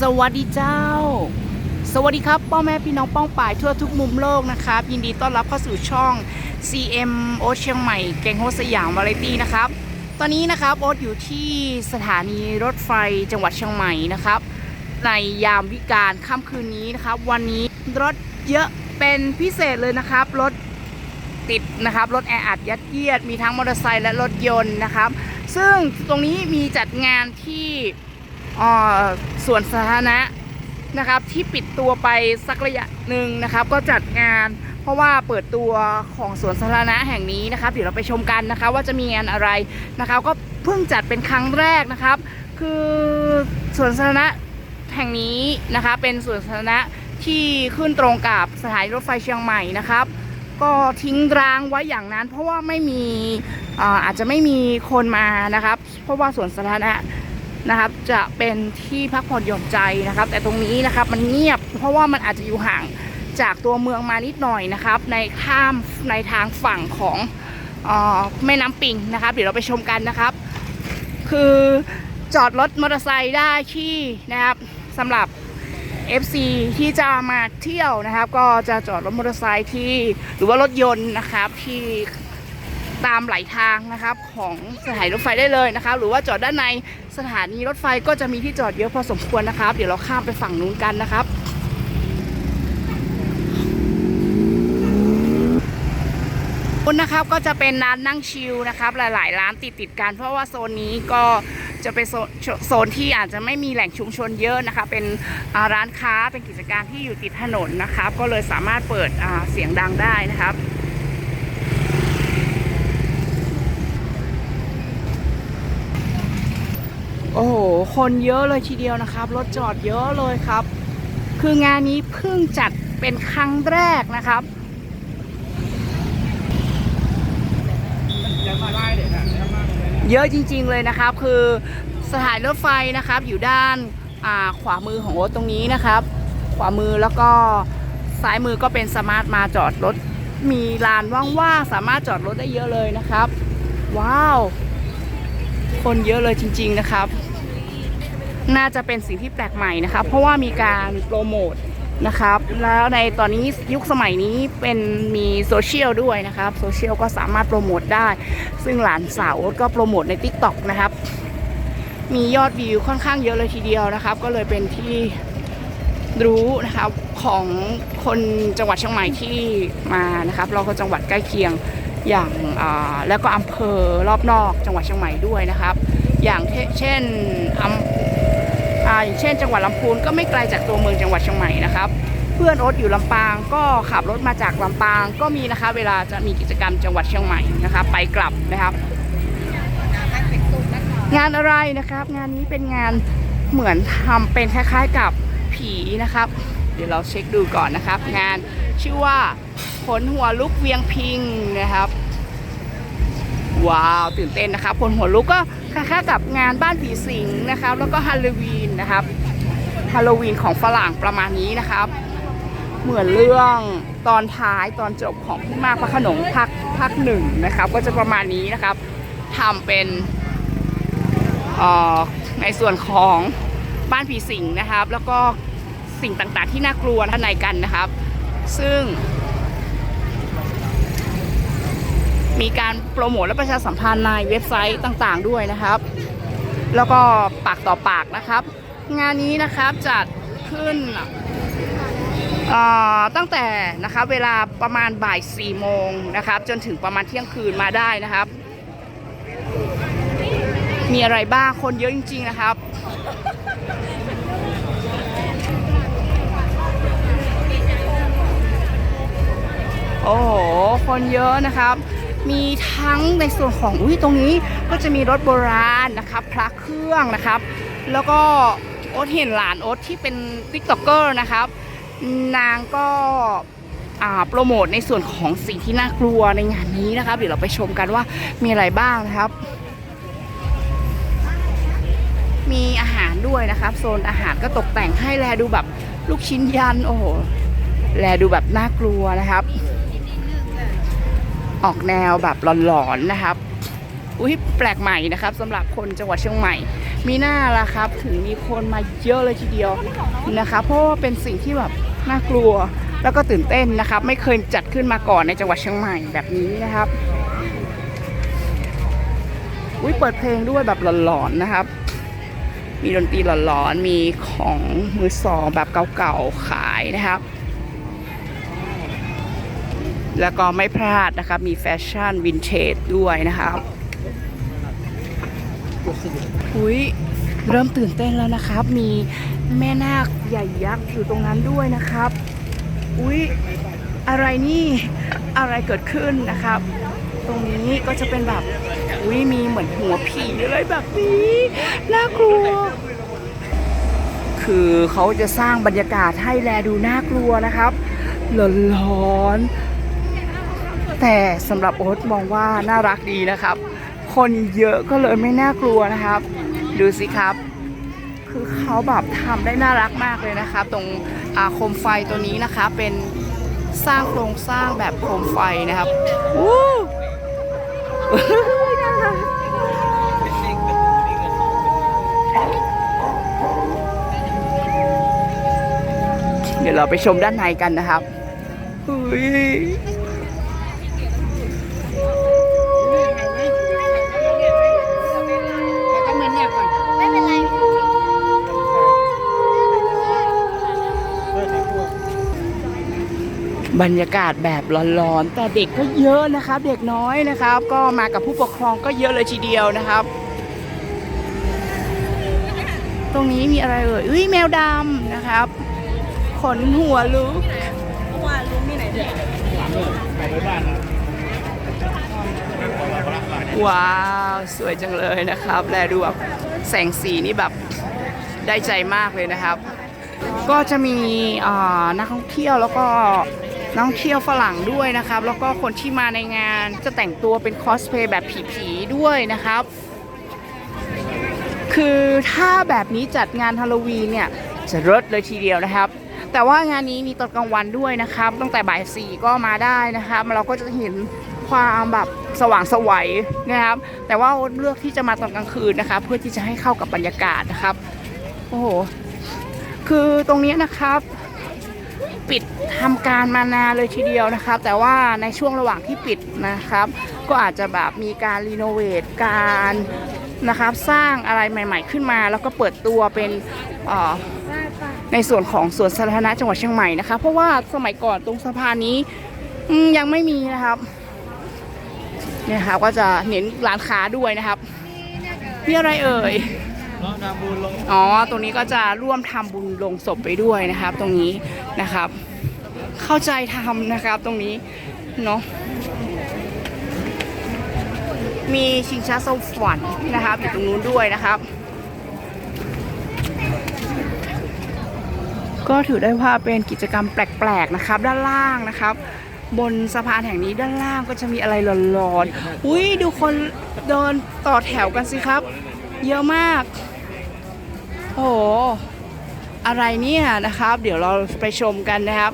สวัสดีเจ้า สวัสดีครับพ่อแม่พี่น้องป้องป่ายทั่วทุกมุมโลกนะครับ ยินดีต้อนรับเข้าสู่ช่อง CM โอเชียงใหม่เก่งโฮสยามวาไรตี้นะครับ ตอนนี้นะครับโอ๊ตอยู่ที่สถานีรถไฟจังหวัดเชียงใหม่นะครับ ในยามวิกาลค่ำคืนนี้นะครับ วันนี้รถเยอะเป็นพิเศษเลยนะครับรถติดนะครับรถแออัดยัดเยียดมีทั้งมอเตอร์ไซค์และรถยนต์นะครับ ซึ่งตรงนี้มีจัดงานที่ สวนสาธารณะนะครับที่ปิดตัวไปสักระยะหนึ่งนะครับก็จัดงาน เพราะว่าเปิดตัวของสวนสาธารณะแห่งนี้นะครับเดี๋ยวเราไปชมกันนะคะว่าจะมีงานอะไรนะครับก็เพิ่งจัดเป็นครั้งแรกนะครับ คือสวนสาธารณะแห่งนี้นะคะเป็นสวนสาธารณะที่ขึ้นตรงกับสถานีรถไฟเชียงใหม่นะครับ ก็ทิ้งร้างไว้อย่างนั้น เพราะว่าไม่มีอาอาจจะไม่มีคนมานะครับ เพราะว่าสวนสาธารณะ นะครับ จะเป็นที่พักผ่อนหย่อนใจนะครับ แต่ตรงนี้นะครับมันเงียบ เพราะว่ามันอาจจะอยู่ห่างจากตัวเมืองมานิดหน่อยนะครับ ในข้ามในทางฝั่งของออแม่น้ำปิงนะครับ เดี๋ยวเราไปชมกันนะครับ คือจอดรถมอเตอร์ไซค์ได้ที่นะครับสำหรับ FC ที่จะมาเที่ยวนะครับ ก็จะจอดรถมอเตอร์ไซค์ที่หรือว่ารถยนต์นะครับที่ตามไหลทางนะครับของสถานีรถไฟได้เลยนะครับ หรือว่าจอดด้านใน สถานีรถไฟก็จะมีที่จอดเยอะพอสมควรนะครับ เดี๋ยวเราข้ามไปฝั่งนู้นกันนะครับคุณนะครับก็จะเป็นร้านนั่งชิลนะครับ หลาย ๆ ร้านติดติดกัน เพราะว่าโซนนี้ก็จะเป็นโซนโซนที่อาจจะไม่มีแหล่งชุมชนเยอะนะคะ เป็นร้านค้าเป็นกิจการที่อยู่ติดถนนนะครับ ก็เลยสามารถเปิดเสียงดังได้นะครับ โอ้โห คนเยอะเลยทีเดียวนะครับ รถจอดเยอะเลยครับ คืองานนี้เพิ่งจัดเป็นครั้งแรกนะครับเยอะจริง ๆเลยนะครับ คือสถานรถไฟนะครับ อยู่ด้านาขวามือของโอ๊ตตรงนี้นะครับ ขวามือแล้วก็ซ้ายมือก็เป็นสมาร์ทมาจอดรถ มีลานว่างๆสามารถจอดรถได้เยอะเลยนะครับ ว้าว คนเยอะเลยจริง ๆนะครับ น่าจะเป็นสิ่งที่แปลกใหม่นะครับเพราะว่ามีการโปรโมทนะครับ แล้วในตอนนี้ยุคสมัยนี้เป็นมีโซเชียลด้วยนะครับโซเชียลก็สามารถโปรโมทได้ ซึ่งหลานสาวก็โปรโมทใน t ิ k t o k นะครับ มียอดวิวค่อนข้างเยอะเลยทีเดียวนะครับ ก็เลยเป็นที่รู้นะครับของคนจังหวัดเชียงใหม่ที่มานะครับเราก็จังหวัดใกล้เคียงอย่างแล้วก็อำเภอรอบนอกจังหวัดเชียงใหม่ด้วยนะครับ อย่างเช่นอำ อาอย่างเช่นจังหวัดลำพูนก็ไม่ไกลจากตัวเมืองจังหวัดเชียงใหม่นะครับ เพื่อนโอ๊ตอยู่ลำปางก็ขับรถมาจากลำปางก็มีนะคะ เวลาจะมีกิจกรรมจังหวัดเชียงใหม่นะคะ ไปกลับนะครับ งานอะไรนะครับ งานนี้เป็นงานเหมือนทำเป็นคล้ายๆกับผีนะครับ เดี๋ยวเราเช็คดูก่อนนะครับ งานชื่อว่าขนหัวลุกเวียงพิงนะครับ ว้าวตื่นเต้นนะครับขนหัวลุกก็คล้ายๆกับงานบ้านผีสิงนะครับ แล้วก็ฮาโลวีนนะครับฮาโลวีนของฝรั่งประมาณนี้นะครับ เหมือนเรื่องตอนท้ายตอนจบของพี่มากพระขนงภาคภาคหนึ่งนะครับ ก็จะประมาณนี้นะครับทำเป็นในส่วนของบ้านผีสิงนะครับ แล้วก็สิ่งต่างๆที่น่ากลัวข้างในกันนะครับ ซึ่ง มีการโปรโมทและประชาสัมพันธ์ในเว็บไซต์ต่างๆด้วยนะครับ แล้วก็ปากต่อปากนะครับ งานนี้นะครับจัดขึ้นตั้งแต่นะครับเวลาประมาณบ่าย4โมงนะครับ จนถึงประมาณเที่ยงคืนมาได้นะครับ มีอะไรบ้างคนเยอะจริง ๆ นะครับโอ้โห คนเยอะนะครับ มีทั้งในส่วนของอุ้ยตรงนี้ก็จะมีรถโบราณนะครับพระเครื่องนะครับ แล้วก็โอ๊ตเห็นหลานโอ๊ตที่เป็นติ๊กต็อกเกอร์นะครับ นางก็โปรโมทในส่วนของสิ่งที่น่ากลัวในงานนี้นะครับ เดี๋ยวเราไปชมกันว่ามีอะไรบ้างนะครับ มีอาหารด้วยนะครับ โซนอาหารก็ตกแต่งให้แลดูแบบลูกชิ้นยันโอ้โหแลดูแบบน่ากลัวนะครับ ออกแนวแบบหลอนๆนะครับ อุ้ยแปลกใหม่นะครับสำหรับคนจังหวัดเชียงใหม่ มีหน้าละครับ ถึงมีคนมาเยอะเลยทีเดียวนะคะเพราะว่าเป็นสิ่งที่แบบน่ากลัวแล้วก็ตื่นเต้นนะครับ ไม่เคยจัดขึ้นมาก่อนในจังหวัดเชียงใหม่แบบนี้นะครับอุ้ยเปิดเพลงด้วยแบบหลอนๆนะครับ มีดนตรีหลอนๆ มีของมือสองแบบเก่าๆขายนะครับ แล้วก็ไม่พลาดนะครับมีแฟชั่นวินเทจด้วยนะครับอุ้ยเริ่มตื่นเต้นแล้วนะครับ มีแม่นาคใหญ่ยักษ์อยู่ตรงนั้นด้วยนะครับ อุ้ยอะไรนี่อะไรเกิดขึ้นนะครับ ตรงนี้ก็จะเป็นแบบอุ้ยมีเหมือนหัวผีอะไรแบบนี้น่ากลัว คือเขาจะสร้างบรรยากาศให้แลดูน่ากลัวนะครับหลอนๆ แต่สำหรับโอ๊ตมองว่าน่ารักดีนะครับ คนเยอะก็เลยไม่น่ากลัวนะครับ ดูสิครับ คือเขาแบบทำได้น่ารักมากเลยนะครับ ตรงอาโคมไฟตัวนี้นะคะเป็นสร้างโครงสร้างแบบโคมไฟนะครับวู้น่ารักเดี๋ยวเราไปชมด้านในกันนะครับหุย บรรยากาศแบบร้อนๆแต่เด็กก็เยอะนะครับ เด็กน้อยนะครับ ก็มากับผู้ปกครองก็เยอะเลยทีเดียวนะครับ ตรงนี้มีอะไรเอ่ยอุ้ยแมวดำนะครับ ขนหัวลุกว่าลุงที่ไหนเนี่ยว้าว สวยจังเลยนะครับ แลดูแบบแสงสีนี่แบบได้ใจมากเลยนะครับ ก็จะมีนักท่องเที่ยวแล้วก็ นักท่องเที่ยวฝรั่งด้วยนะครับ แล้วก็คนที่มาในงานจะแต่งตัวเป็นคอสเพย์แบบผีๆด้วยนะครับ คือถ้าแบบนี้จัดงานฮาโลวีนเนี่ยจะเลิศเลยทีเดียวนะครับ แต่ว่างานนี้มีตอนกลางวันด้วยนะครับ ตั้งแต่บ่ายสี่ก็มาได้นะครับ เราก็จะเห็นความแบบสว่างสวัยนะครับ แต่ว่าเลือกที่จะมาตอนกลางคืนนะคะ เพื่อที่จะให้เข้ากับบรรยากาศนะครับ โอ้โห คือตรงนี้นะครับ ปิดทำการมานานเลยทีเดียวนะครับ แต่ว่าในช่วงระหว่างที่ปิดนะครับ ก็อาจจะแบบมีการรีโนเวทการนะครับ สร้างอะไรใหม่ ๆ ขึ้นมา แล้วก็เปิดตัวเป็นในส่วนของสวนสาธารณะจังหวัดเชียงใหม่นะคะ เพราะว่าสมัยก่อนตรงสะพานนี้ยังไม่มีนะครับเนี่ยครับก็จะเน้นร้านค้าด้วยนะครับนี่อะไรเอ่ย อ๋อ ตรงนี้ก็จะร่วมทำบุญลงศพไปด้วยนะครับ ตรงนี้นะครับ เข้าใจทำนะครับตรงนี้เนาะมีชิงช้าสวรรค์นะครับอยู่ตรงนู้นด้วยนะครับ ก็ถือได้ว่าเป็นกิจกรรมแปลกๆนะครับ ด้านล่างนะครับ บนสะพานแห่งนี้ด้านล่างก็จะมีอะไรหลอนๆอุ้ยดูคนเดินต่อแถวกันสิครับ เยอะมาก โอ้โห อะไรเนี่ยนะครับ เดี๋ยวเราไปชมกันนะครับ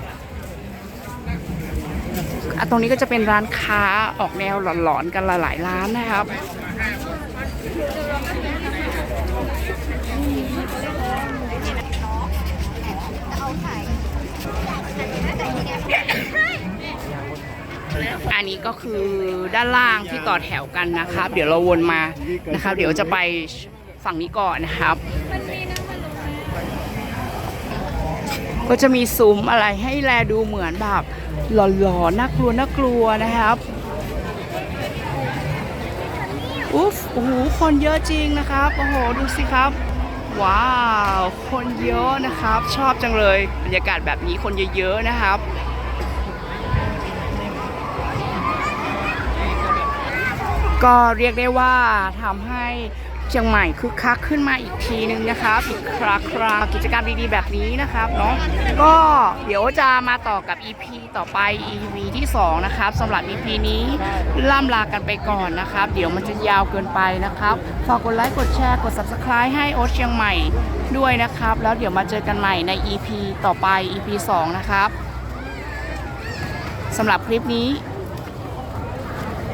ตรงนี้ก็จะเป็นร้านค้าออกแนวหลอนๆกันหลายร้านนะครับ อันนี้ก็คือด้านล่างที่ต่อแถวกันนะครับ เดี๋ยวเราวนมานะครับ เดี๋ยวจะไปฝั่งนี้ก่อนนะครับ ก็จะมีซุ้มอะไรให้แลดูเหมือนแบบหลอนๆน่ากลัวน่ากลัวนะครับอุ๊ฟโอ้โหคนเยอะจริงนะครับ โอ้โห ดูสิครับ ว้าว คนเยอะนะครับ ชอบจังเลย บรรยากาศแบบนี้คนเยอะๆนะครับ ก็เรียกได้ว่าทำให้ เชียงใหม่คึกคักขึ้นมาอีกทีนึงนะครับอีกคราครากิจกรรมดีๆแบบนี้นะครับเนาะก็เดี๋ยวจะมาต่อกับ EP ต่อไป EP ที่ 2 นะครับสำหรับ EP นี้ล่ำลากันไปก่อนนะครับ เดี๋ยวมันจะยาวเกินไปนะครับฝากกดไลค์กดแชร์กด Subscribe ให้โอ๊ตเชียงใหม่ด้วยนะครับ แล้วเดี๋ยวมาเจอกันใหม่ใน EP ต่อไป EP 2 นะครับสำหรับคลิปนี้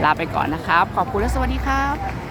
ลาไปก่อนนะครับ ขอบคุณและสวัสดีครับ